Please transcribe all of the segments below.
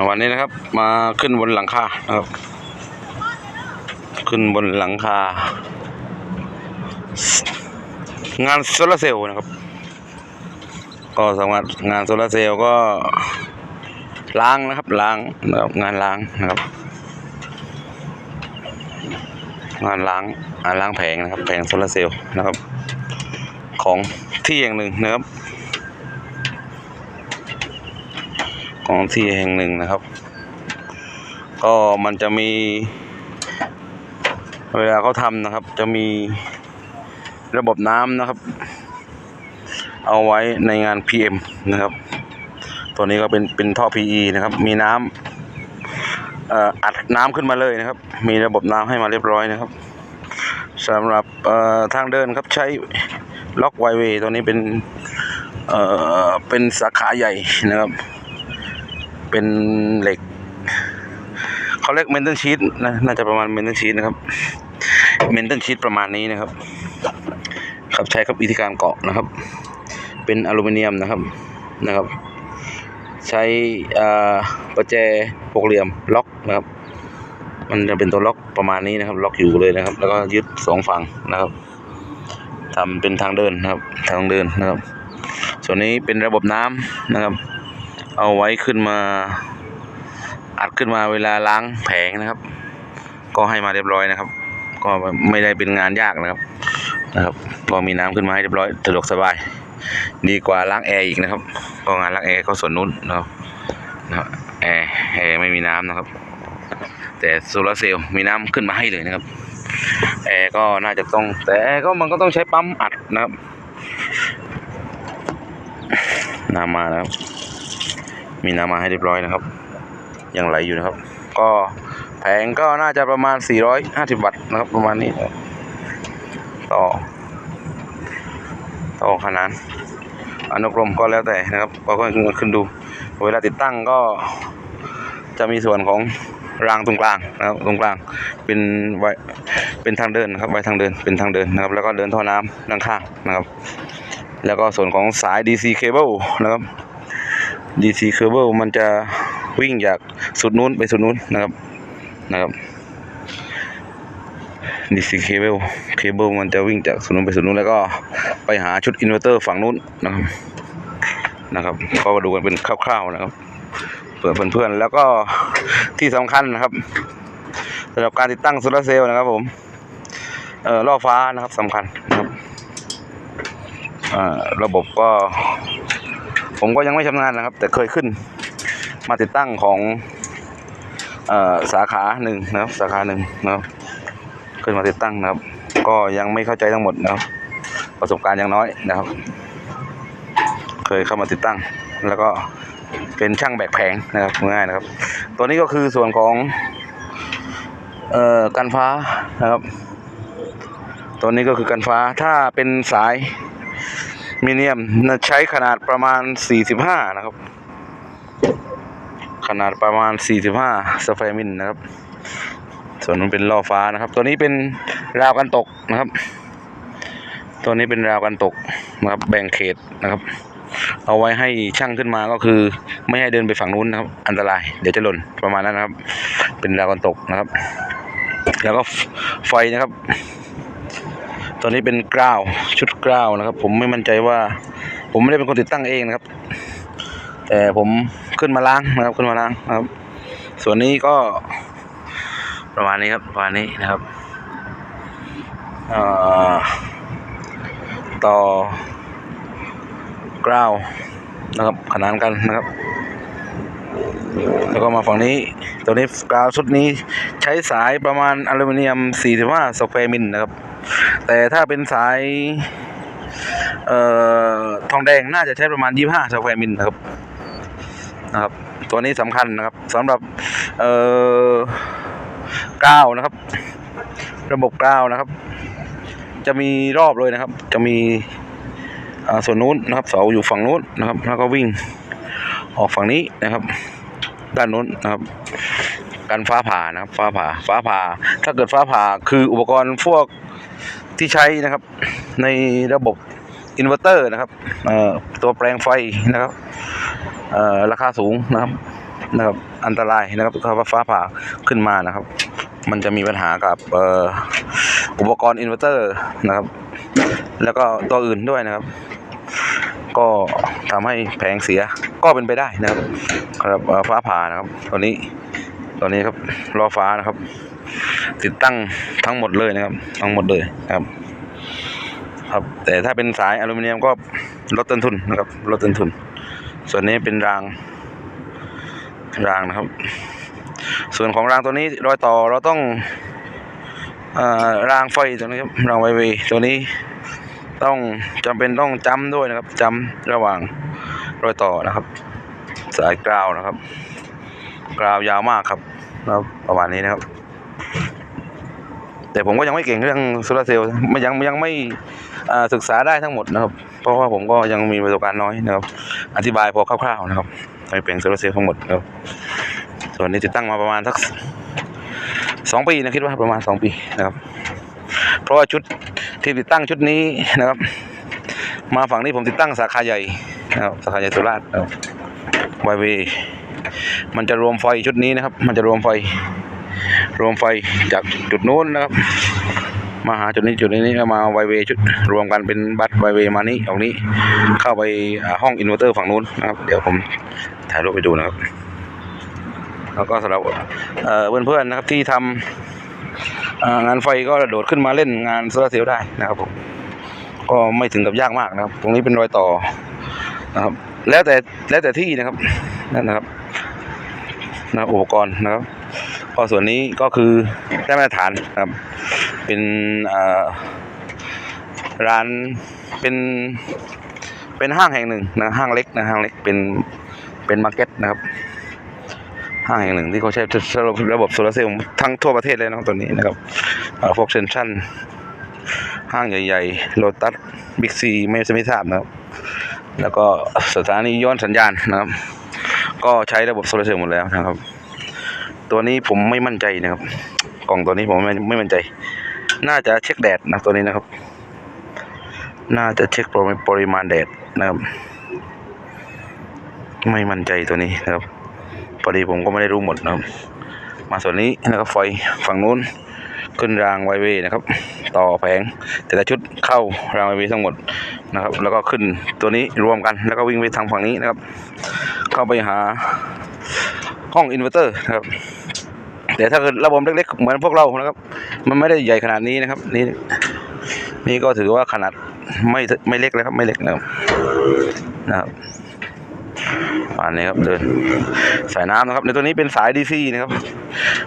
าวันนี้นะครับ มาขึ้นบนหลังคานะครับ ขึ้นบนหลังคา งานโซลาร์เซลล์นะครับ ก็สำหรับงานโซลาร์เซลล์ก็ล้างนะครับล้างนะครับงานล้างนะครับ งานล้างงานล้างแผงนะครับ แผงโซลาร์เซลล์นะครับ ของที่แห่างหนึ่งนะครับ ของที่แห่งหนึ่งนะครับ ก็มันจะมี เวลาเขาทำนะครับ จะมีระบบน้ำนะครับ เอาไว้ในงาน PM นะครับ ตัวนี้ก็เป็นเป็นท่อ PE นะครับ มีน้ำอัดน้ำขึ้นมาเลยนะครับ มีระบบน้ำให้มาเรียบร้อยนะครับสำหรับทางเดินครับใช้ล็อกไวเวย์ตัวนี้เป็นเป็นสาขาใหญ่นะครับ เป็นเหล็กเขาเรียกเมนเทนชีตนะน่าจะประมาณเมนเทนชีตนะครับเมนเทนชีตประมาณนี้นะครับครับใช้กับวิธีการเกาะนะครับ เป็นอลูมิเนียมนะครับนะครับ ใช้อ่าประแจหกเหลี่ยมล็อกนะครับ มันจะเป็นตัวล็อกประมาณนี้นะครับ ล็อกอยู่เลยนะครับ แล้วก็ยึดสองฝั่งนะครับทำเป็นทางเดินนะครับ ทางเดินนะครับ ส่วนนี้เป็นระบบน้ำนะครับ เอาไว้ขึ้นมา อัดขึ้นมาเวลาล้างแผงนะครับ ก็ให้มาเรียบร้อยนะครับ ก็ไม่ได้เป็นงานยากนะครับนะครับก็มีน้ำขึ้นมาให้เรียบร้อยสะดวกสบาย ดีกว่าล้างแอร์อีกนะครับก็งานล้างแอร์ก็ส่วนนู้นนะครับนะครับแอร์แอร์ไม่มีน้ำนะครับ แต่โซลาร์เซลล์มีน้ำขึ้นมาให้เลยนะครับแอร์ก็น่าจะต้อง แต่แอร์ก็มันก็ต้องใช้ปั๊มอัดนะครับน้ำมานะครับ มีน้ำมาให้เรียบร้อยนะครับ ยังไหลอยู่นะครับ ก็แผงก็น่าจะประมาณ 450 วัตต์นะครับ ประมาณนี้ต่อ ต่อขนานอนุกรมก็แล้วแต่นะครับก็ค่อยขึ้นดู เวลาติดตั้งก็จะมีส่วนของรางตรงกลางนะครับตรงกลางเป็นไว้เป็นทางเดินนะครับไว้ทางเดินเป็นทางเดินนะครับ แล้วก็เดินท่อน้ำด้านข้างนะครับ แล้วก็ส่วนของสาย DC cable นะครับ DC cable มันจะวิ่งจากสุดนู้นไปสุดนู้นนะครับนะครับ DC cable cable มันจะวิ่งจากสุดนู้นไปสุดนู้นแล้วก็ไปหาชุดอินเวอร์เตอร์ฝั่งนู้นนะครับนะครับก็มาดูกันเป็นคร่าวๆนะครับเผื่อเพื่อนๆแล้วก็ที่สำคัญนะครับสำหรับการติดตั้งโซลาร์เซลล์นะครับผมเอ่อล่อฟ้านะครับสำคัญนะครับอ่าระบบก็ ผมก็ยังไม่ชำนาญนะครับ แต่เคยขึ้นมาติดตั้งของออสาขาหนึ่งนะครับ สาขาหนึ่งนะครับขึ้นมาติดตั้งนะครับ ก็ยังไม่เข้าใจทั้งหมดนะครับ ประสบการณ์ยังน้อยนะครับ เคยเข้ามาติดตั้ง แล้วก็เป็นช่างแบกแผงนะครับง่ายนะครับ ตัวนี้ก็คือส่วนของเอ่อกันฟ้านะครับ ตัวนี้ก็คือกันฟ้าถ้าเป็นสาย มีเนียมนใช้ขนาดประมาณ 45 นะครับ ขนาดประมาณ 45สแฟมินนะครับ ส่วนนู้นเป็นล่อฟ้านะครับ ตัวนี้เป็นราวกันตกนะครับ ตัวนี้เป็นราวกันตกนะครับ แบ่งเขตนะครับ เอาไว้ให้ช่างขึ้นมาก็คือ ไม่ให้เดินไปฝั่งนู้นนะครับ อันตรายเดี๋ยวจะหล่นประมาณนั้นนะครับ เป็นราวกันตกนะครับ แล้วก็ไฟนะครับ ตัวนี้เป็นกราวชุดกราวนะครับ ผมไม่มั่นใจว่า ผมไม่ได้เป็นคนติดตั้งเองนะครับ แต่ผมขึ้นมาล้างนะครับ ขึ้นมาล้างนะครับ ส่วนนี้ก็ ประมาณนี้ครับประมาณนี้นะครับต่อกราวนะครับ ขนานกันนะครับ แล้วก็มาฝั่งนี้ ตัวนี้กราวชุดนี้ใช้สายประมาณอลูมิเนียม 45สแควร์มิลนะครับ แต่ถ้าเป็นสายเอ่อทองแดงน่าจะใช้ประมาณ 25สแควร์มิลนะครับนะครับ ตัวนี้สำคัญนะครับสำหรับเอ่อก้าวนะครับ ระบบก้าวนะครับ จะมีรอบเลยนะครับ จะมีส่วนนู้นนะครับ เสาอยู่ฝั่งนู้นนะครับ แล้วก็วิ่งออกฝั่งนี้นะครับ ด้านนู้นนะครับกันฟ้าผ่านะครับ ฟ้าผ่าฟ้าผ่า ถ้าเกิดฟ้าผ่าคืออุปกรณ์พวก ที่ใช้นะครับในระบบอินเวอร์เตอร์นะครับตัวแปลงไฟนะครับราคาสูงนะครับนะครับอันตรายนะครับถ้าฟ้าผ่าขึ้นมานะครับ มันจะมีปัญหากับอุปกรณ์อินเวอร์เตอร์นะครับ แล้วก็ตัวอื่นด้วยนะครับ ก็ทำให้แผงเสียก็เป็นไปได้นะครับครับฟ้าผ่านะครับตัวนี้ตัวนี้ครับล้อฟ้านะครับ ติดตั้งทั้งหมดเลยนะครับ ทั้งหมดเลยครับ ครับ แต่ถ้าเป็นสายอลูมิเนียมก็ลดต้นทุนนะครับ ลดต้นทุน ส่วนนี้เป็นราง รางนะครับ ส่วนของรางตัวนี้รอยต่อเราต้องอ่อรางไฟตัวนี้ครับรางไวเวตัวนี้ต้องจำเป็นต้องจำด้วยนะครับจำระหว่างรอยต่อนะครับ สายกราวนะครับ กราวยาวมากครับนะครับประมาณนี้นะครับ แต่ผมก็ยังไม่เก่งเรื่องโซลาร์เซลล์ไม่ยังยังไม่ศึกษาได้ทั้งหมดนะครับ เพราะว่าผมก็ยังมีประสบการณ์น้อยนะครับ อธิบายพอคร่าวๆนะครับในแปลงโซลาร์เซลล์ทั้งหมดนะครับส่วนนี้ติดตั้งมาประมาณสักสองปีนะคิดว่าประมาณสองปีนะครับ เพราะว่าชุดที่ติดตั้งชุดนี้นะครับ มาฝั่งนี้ผมติดตั้งสาขาใหญ่นะครับสาขาใหญ่สุราษฎร์นะครับไวเวมันจะรวมไฟชุดนี้นะครับ มันจะรวมไฟ รวมไฟจากจุดนู้นนะครับ มาหาจุดนี้จุดนี้แล้วมาไวเวชุดรวมกันเป็นบัตรไวเวมานี้ตรงนี้ เข้าไปห้องอินเวอร์เตอร์ฝั่งนู้นนะครับเดี๋ยวผมถ่ายรูปไปดูนะครับ แล้วก็สำหรับเอ่อเพื่อนๆนะครับที่ทำอ่างานไฟก็โดดขึ้นมาเล่นงานโซลาร์เซลล์ได้นะครับผมก็ไม่ถึงกับยากมากนะครับ ตรงนี้เป็นรอยต่อนะครับ แล้วแต่แล้วแต่ที่นะครับนั่นนะครับนะครับอุปกรณ์นะครับ ก็ส่วนนี้ก็คือได้มาตรฐานนะครับ เป็นร้านเป็นเป็นห้างแห่งหนึ่งนะห้างเล็กนะห้างเล็กเป็นเป็นมาร์เก็ตนะครับ ห้างแห่งหนึ่งที่เขาใช้ระบบระบบโซลาร์เซลล์ทั้งทั่วประเทศเลยนะตัวนี้นะครับเอ่อพวกเซนทรันห้างใหญ่ๆโลตัสบิ๊กซีไม่ไม่ทราบนะครับ แล้วก็สถานีย้อนสัญญาณนะครับ ก็ใช้ระบบโซลาร์เซลล์หมดแล้วนะครับ ตัวนี้ผมไม่มั่นใจนะครับ กล่องตัวนี้ผมไม่ไม่มั่นใจ น่าจะเช็คแดดนะตัวนี้นะครับ น่าจะเช็คปริมาณแดดนะครับ ไม่มั่นใจตัวนี้นะครับพอดีผมก็ไม่ได้รู้หมดนะครับ มาส่วนนี้นะครับไฟฝั่งนู้นขึ้นรางไวเวนะครับ ต่อแผงแต่ละชุดเข้ารางไวเวทั้งหมดนะครับ แล้วก็ขึ้นตัวนี้รวมกันแล้วก็วิ่งไปทางฝั่งนี้นะครับ เข้าไปหา ห้องอินเวอร์เตอร์นะครับแต่ถ้าเกิดระบบเล็กๆ เหมือนพวกเรานะครับ มันไม่ได้ใหญ่ขนาดนี้นะครับ นี่นี่ก็ถือว่าขนาดไม่ไม่เล็กเลยครับ ไม่เล็กนะครับนะครับป่านนี้ครับเดินสายน้ำนะครับ ในตัวนี้เป็นสาย DC นะครับ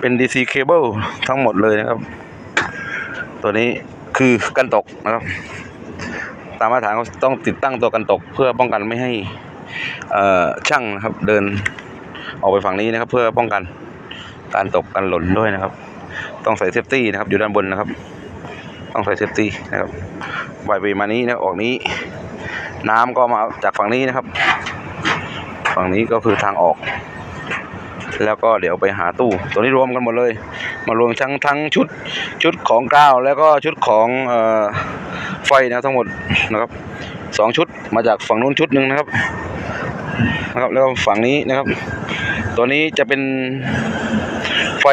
เป็น DC cable ทั้งหมดเลยนะครับ ตัวนี้คือกันตกนะครับ ตามมาตรฐานเขาต้องติดตั้งตัวกันตก เพื่อป้องกันไม่ให้อ่อช่างนะครับเดิน ออกไปฝั่งนี้นะครับ เพื่อป้องกันการตกการหล่นด้วยนะครับ ต้องใส่เซฟตี้นะครับ อยู่ด้านบนนะครับ ต้องใส่เซฟตี้นะครับไวเวมานี้นะออกนี้ น้ำก็มาจากฝั่งนี้นะครับ ฝั่งนี้ก็คือทางออก แล้วก็เดี๋ยวไปหาตู้ ตัวนี้รวมกันหมดเลย มารวมทั้งทั้งชุดชุดของกาวแล้วก็ชุดของออไฟนะทั้งหมดนะครับสองชุดมาจากฝั่งนู้นชุดหนึ่งนะครับนะครับแล้วฝั่งนี้นะครับ ตัวนี้จะเป็นไฟ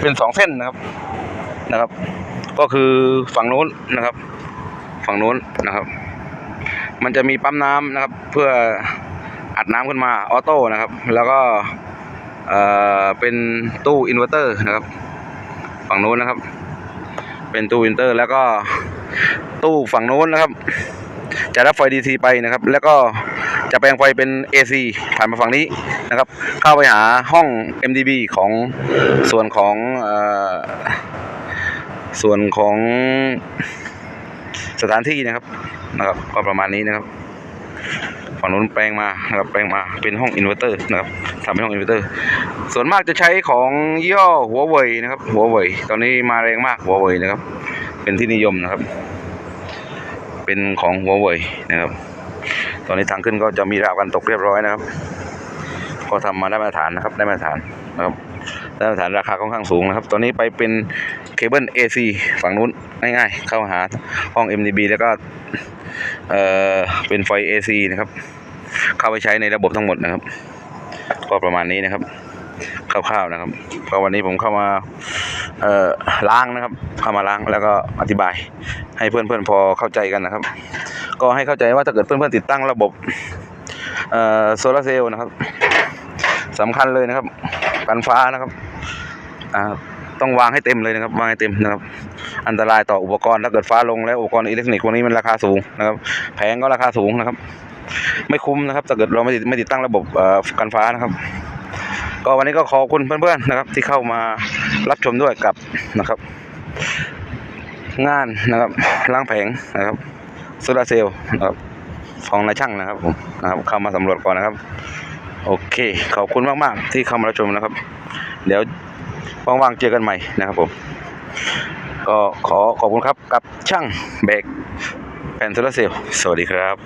เป็นสองเส้นนะครับนะครับ ก็คือฝั่งนู้นนะครับ ฝั่งนู้นนะครับ มันจะมีปั๊มน้ำนะครับ เพื่ออัดน้ำขึ้นมาออโต้นะครับ แล้วก็เอ่อเป็นตู้อินเวอร์เตอร์นะครับ ฝั่งนู้นนะครับ เป็นตู้อินเวอร์เตอร์ แล้วก็ตู้ฝั่งนู้นนะครับ จะรับไฟ DC ไปนะครับ แล้วก็ จะแปลงไฟเป็น AC ผ่านมาฝั่งนี้นะครับ เข้าไปหาห้อง MDB ของส่วนของเอ่อส่วนของสถานที่นะครับนะครับ ก็ประมาณนี้นะครับฝั่งนู้นแปลงมานะครับแปลงมาเป็นห้องอินเวอร์เตอร์นะครับทำเป็นห้องอินเวอร์เตอร์ ส่วนมากจะใช้ของย่อหัวเว่ยนะครับ หัวเว่ยตอนนี้มาแรงมากหัวเว่ยนะครับ เป็นที่นิยมนะครับ เป็นของหัวเว่ยนะครับ ตอนนี้ทางขึ้นก็จะมีราวกันตกเรียบร้อยนะครับ ก็ทำมาได้มาตรฐานนะครับ ได้มาตรฐานนะครับได้มาตรฐานราคาค่อนข้างสูงนะครับ ตอนนี้ไปเป็นเคเบิล AC ฝั่งนู้นง่ายๆ เข้าหาห้อง MDB แล้วก็เอ่อเป็นไฟ AC นะครับ เข้าไปใช้ในระบบทั้งหมดนะครับ ก็ประมาณนี้นะครับคร่าวๆนะครับก็วันนี้ผมเข้ามาเอ่อล้างนะครับ เข้ามาล้างแล้วก็อธิบาย ให้เพื่อนๆพอเข้าใจกันนะครับ ก็ให้เข้าใจว่าถ้าเกิดเพื่อนๆติดตั้งระบบโซลาร์เซลล์นะครับสำคัญเลยนะครับกันฟ้านะครับต้องวางให้เต็มเลยนะครับวางให้เต็มนะครับ อันตรายต่ออุปกรณ์ถ้าเกิดฟ้าลงแล้วอุปกรณ์อิเล็กทรอนิกส์พวกนี้มันราคาสูงนะครับ แพงก็ราคาสูงนะครับ ไม่คุ้มนะครับถ้าเกิดเราไม่ติดไม่ติดตั้งระบบกันฟ้านะครับ ก็วันนี้ก็ขอบคุณเพื่อนๆนะครับ ที่เข้ามารับชมด้วยกับนะครับ งานนะครับล้างแผงนะครับ โซลาร์เซลล์นะครับของนายช่างนะครับผมนะครับเข้ามาสำรวจก่อนนะครับ โอเค ขอบคุณมากๆที่เข้ามารับชมนะครับ เดี๋ยวว่างๆเจอกันใหม่นะครับผมก็ขอขอบคุณครับกับช่างเบรกแผ่นโซลาร์เซลล์สวัสดีครับ